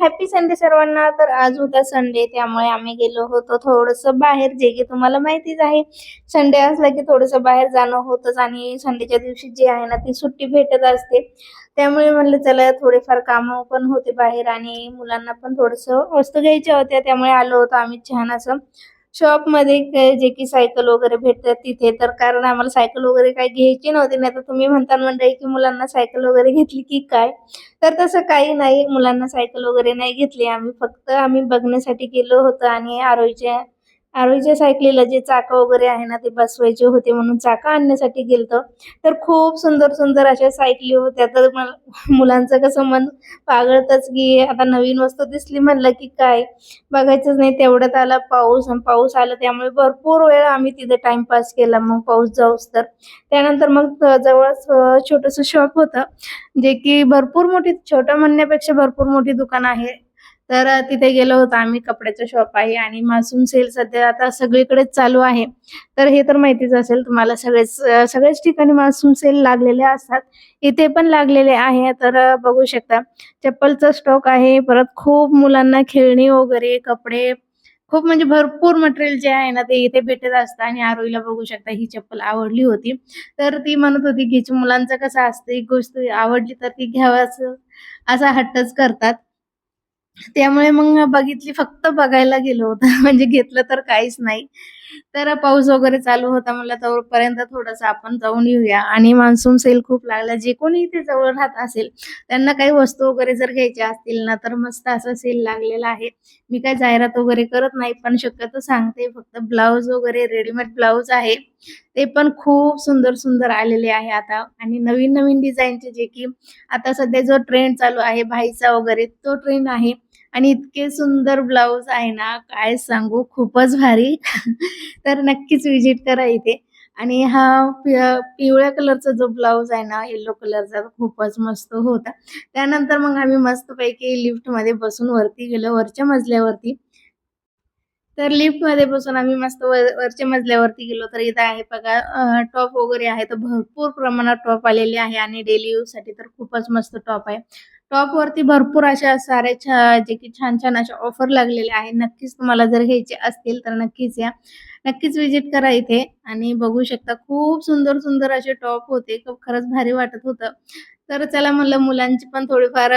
Happy Sunday सर्वांना. तर आज होता संडे त्यामुळे आम्ही गेलो होतो थोडस बाहेर जे की तुम्हाला माहितीच आहे. संडे असला की थोडस बाहेर जाणं होतच आणि संडेच्या दिवशी जी आहे ना ती सुट्टी भेटत असते. त्यामुळे म्हणलं चला थोडेफार कामं पण होते बाहेर आणि मुलांना पण थोडस वस्तू घ्यायच्या होत्या त्यामुळे आलो होतो आम्ही छान असं. शॉपमध्ये जे की सायकल वगैरे भेटतात तिथे. तर कारण आम्हाला सायकल वगैरे काही घ्यायची नव्हती नाही तर तुम्ही म्हणता मंडळी की मुलांना सायकल वगैरे घेतली की काय? तर तसं काही नाही. मुलांना सायकल वगैरे नाही घेतली आम्ही. फक्त आम्ही बघण्यासाठी गेलो होतो आणि आरोईच्या आरोईच्या सायकलीला जे चाकं वगैरे आहे ना ते बसवायचे होते म्हणून चाकं आणण्यासाठी गेलतो. तर खूप सुंदर सुंदर अशा सायकली होत्या. तर मला मुलांचं कसं मन पागळतच की आता नवीन वस्तू दिसली म्हणलं की काय? बघायचंच नाही तेवढ्यात आला पाऊस आणि पाऊस आला त्यामुळे भरपूर वेळ आम्ही तिथे टाइमपास केला. मग पाऊस जाऊस तर. त्यानंतर मग जवळच छोटस छोटंसं शॉप होतं जे की भरपूर मोठी छोटं म्हणण्यापेक्षा भरपूर मोठी दुकान आहे. तर तिथे गेलो होतो आम्ही कपड्याचं शॉप आहे आणि मासूम सेल सध्या आता सगळीकडेच चालू आहे. तर हे तर माहितीच असेल तुम्हाला सगळेच सगळ्याच ठिकाणी मासूम सेल लागलेले असतात. इथे पण लागलेले आहे. तर बघू शकता चप्पलचा स्टॉक आहे. परत खूप मुलांना खेळणी वगैरे कपडे खूप म्हणजे भरपूर मटेरियल जे आहे ना ते इथे भेटत असतं. आणि आरोईला बघू शकता ही चप्पल आवडली होती. तर ती म्हणत होती की मुलांचं कसं असतं? एक गोष्ट आवडली तर ती घ्यावाच. असा हट्टच करतात. त्यामुळे मग बघितली फक्त बघायला गेलो होतो. म्हणजे घेतलं तर काहीच नाही. तर पाऊस वगैरे चालू होता म्हणलं तोपर्यंत थोडंसं आपण जाऊन येऊया. आणि मान्सून सेल खूप लागला. जे कोणी इथे जवळ राहत असेल त्यांना काही वस्तू वगैरे जर घ्यायच्या असतील ना तर मस्त असा सेल लागलेला आहे. मी काय जाहिरात वगैरे करत नाही पण शक्यतो सांगते फक्त ब्लाऊज वगैरे रेडीमेड ब्लाऊज आहे. ते पण खूप सुंदर सुंदर आलेले आहे आता. आणि नवीन नवीन डिझाईनचे जे की आता सध्या जो ट्रेंड चालू आहे भाईचा वगैरे तो ट्रेंड आहे. आणि इतके सुंदर ब्लाऊज आहे ना काय सांगू खूपच भारी. तर नक्कीच विजिट करा इथे. आणि हा पि- पिवळ्या कलरचा जो ब्लाऊज आहे ना येलो कलरचा खूपच मस्त होता. त्यानंतर मग आम्ही मस्तपैकी लिफ्टमध्ये बसून वरती गेलो वरच्या मजल्यावरती. तर लिफ्टमध्ये बसून आम्ही मस्त वर- वरच्या मजल्यावरती गेलो. तर इथं आहे बघा टॉप वगैरे आहे. तर भरपूर प्रमाणात टॉप आलेले आहे. आणि डेली यूजसाठी तर खूपच मस्त टॉप आहे. टॉप वरती भरपूर अशा साऱ्या छा- जे की छान छान अशा ऑफर लागलेल्या आहे नक्कीच तुम्हाला जर घ्यायचे असतील तर नक्कीच या. नक्कीच व्हिजिट करा इथे. आणि बघू शकता खूप सुंदर सुंदर असे टॉप होते. खूप खरंच भारी वाटत होतं. तर चला म्हणलं मुलांची पण थोडीफार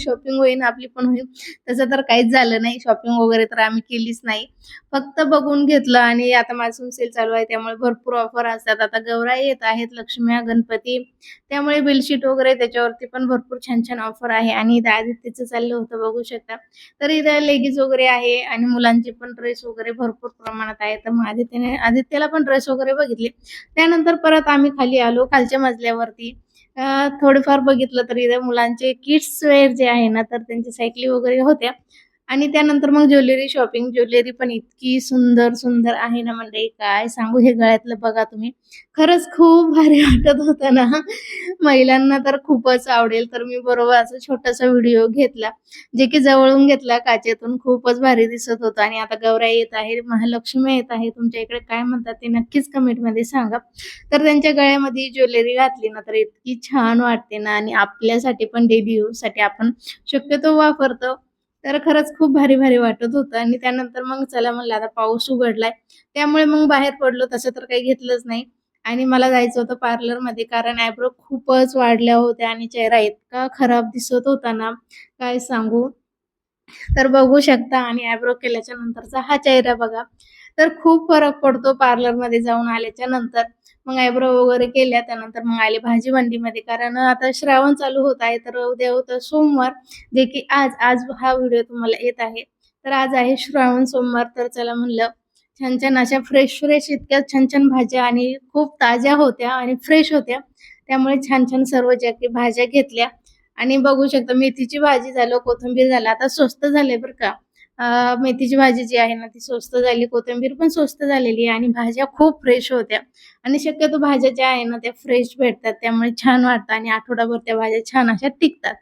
शॉपिंग होईल आपली पण होईल. तसं तर काहीच झालं नाही. शॉपिंग वगैरे तर आम्ही केलीच नाही. फक्त बघून घेतलं आणि आता माझं सेल चालू आहे. त्यामुळे भरपूर ऑफर असतात. आता गौराई येत आहेत लक्ष्म्या गणपती. त्यामुळे बेडशीट वगैरे त्याच्यावरती पण भरपूर छान छान ऑफर आहे. आणि इथं आदित्यचं चाललं होतं बघू शकता. तर इथं लेगीज वगैरे आहे. आणि मुलांचे पण ड्रेस वगैरे भरपूर प्रमाणात आहे. तर मग आदित्यने आदित्यला पण ड्रेस वगैरे बघितले. त्यानंतर परत आम्ही खाली आलो खालच्या मजल्यावरती. थोडंफार थोडेफार बघितलं तर मुलांचे किड्स वेअर जे आहे ना तर त्यांची सायकली वगैरे होत्या. आणि त्यानंतर मग ज्वेलरी शॉपिंग. ज्वेलरी पण इतकी सुंदर सुंदर आहे ना म्हणजे काय सांगू हे गळ्यातलं बघा तुम्ही. खरंच खूप भारी वाटत होतं ना. महिलांना तर खूपच आवडेल. तर मी बरोबर असं छोटासा व्हिडिओ घेतला जे की जवळून घेतला काचेतून. खूपच भारी दिसत होतं. आणि आता गौराई येत आहे महालक्ष्मी येत आहे. तुमच्या इकडे काय म्हणतात ते नक्कीच कमेंटमध्ये सांगा. तर त्यांच्या गळ्यामध्ये ज्वेलरी घातली ना तर इतकी छान वाटते ना. आणि आपल्यासाठी पण डेली यूजसाठी आपण शक्यतो वापरतो. तर खरंच खूप भारी भारी वाटत होतं. आणि त्यानंतर मग चला म्हणलं आता पाऊस उघडलाय. त्यामुळे मग बाहेर पडलो तसं तर काही घेतलंच नाही. आणि मला जायचं होतं पार्लरमध्ये कारण आयब्रो खूपच वाढल्या होत्या आणि चेहरा इतका खराब दिसत होता ना काय सांगू? तर बघू शकता आणि आयब्रो केल्याच्या नंतरचा हा चेहरा बघा. तर खूप फरक पडतो पार्लरमध्ये जाऊन आल्याच्यानंतर. मग आयब्रो वगैरे केल्या त्यानंतर मग आले भाजी मंडीमध्ये. कारण आता श्रावण चालू होत आहे तर उद्या होतं सोमवार जे की आज आज हा व्हिडिओ तुम्हाला येत आहे. तर आज आहे श्रावण सोमवार तर चला म्हणलं छान छान अशा फ्रेश फ्रेश इतक्या छान छान भाज्या आणि खूप ताज्या होत्या आणि फ्रेश होत्या. त्यामुळे छान छान सर्व ज्या की भाज्या घेतल्या. आणि बघू शकता मेथीची भाजी झालं कोथिंबीर झालं आता स्वस्त झाले बरं का. मेथीची भाजी जी आहे ना ती स्वस्त झाली कोथिंबीर पण स्वस्त झालेली आहे आणि भाज्या खूप फ्रेश होत्या. आणि शक्यतो भाज्या ज्या आहे ना त्या फ्रेश भेटतात त्यामुळे छान वाटतं आणि आठवडाभर त्या भाज्या छान अशा टिकतात.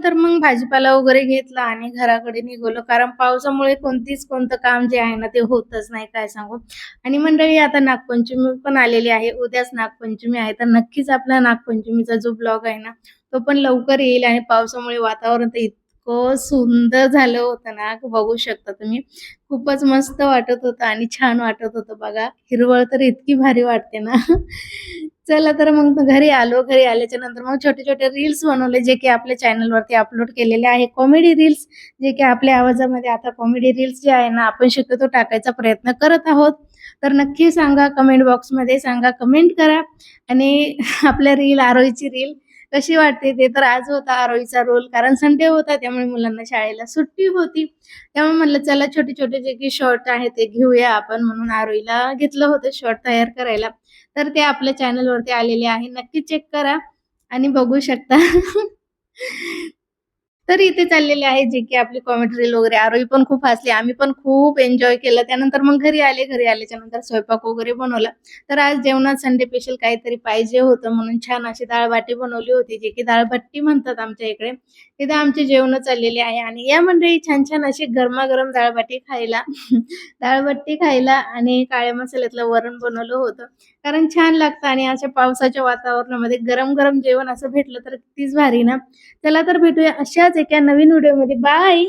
तर मग भाजीपाला वगैरे घेतला आणि घराकडे निघालो कारण पावसामुळे कोणतीच कोणतं काम जे आहे ना ते होतच नाही काय सांगू. आणि मंडळी आता नागपंचमी पण आलेली आहे उद्याच नागपंचमी आहे. तर नक्कीच आपला नागपंचमीचा जो ब्लॉग आहे ना तो पण लवकर येईल आणि पावसामुळे वातावरण तर इतकं सुंदर झालं होतं ना बघू शकता तुम्ही. खूपच मस्त वाटत होतं आणि छान वाटत होतं बघा. हिरवळ तर इतकी भारी वाटते ना. चला तर मग घरी आलो घरी आल्याच्यानंतर मग छोटे छोटे रील्स बनवले जे की आपल्या चॅनलवरती अपलोड केलेले आहे. कॉमेडी रील्स जे की आपल्या आवाजामध्ये आता कॉमेडी रील्स जे आहे ना आपण शक्यतो टाकायचा प्रयत्न करत आहोत. तर नक्की सांगा कमेंट बॉक्समध्ये सांगा कमेंट करा. आणि आपल्या रील आरोईची रील कशी वाटते ते तर आज होता आरोईचा रोल कारण संडे होता त्यामुळे मुलांना शाळेला सुट्टी होती. त्यामुळे म्हणलं चला छोटे छोटे जे की शॉर्ट आहे ते घेऊया आपण म्हणून आरोईला घेतलं होतं शॉर्ट तयार करायला. तर ते आपल्या चॅनलवरती आलेले आहे. नक्की चेक करा आणि बघू शकता. तर इथे चाललेले आहे जे की आपली कॉमेडी रील वगैरे आरोही पण खूप हसली आम्ही पण खूप एन्जॉय केलं. त्यानंतर मग घरी आले घरी आल्याच्यानंतर स्वयंपाक वगैरे बनवला. तर आज जेवणात संडे स्पेशल काहीतरी पाहिजे होतं म्हणून छान अशी दाळभाटी बनवली होती जे की दाळभट्टी म्हणतात आमच्या इकडे. तिथे आमचे जेवण चाललेले आहे आणि या मंडळी छान छान अशी गरमागरम डाळबाटी खायला डाळबट्टी खायला आणि काळ्या मसाल्यातलं वरण बनवलं होतं. कारण छान लागतं आणि अशा पावसाच्या वातावरणामध्ये गरम गरम जेवण असं भेटलं तर कितीच भारी ना? चला तर भेटूया अशाच एका नवीन व्हिडिओमध्ये बाय!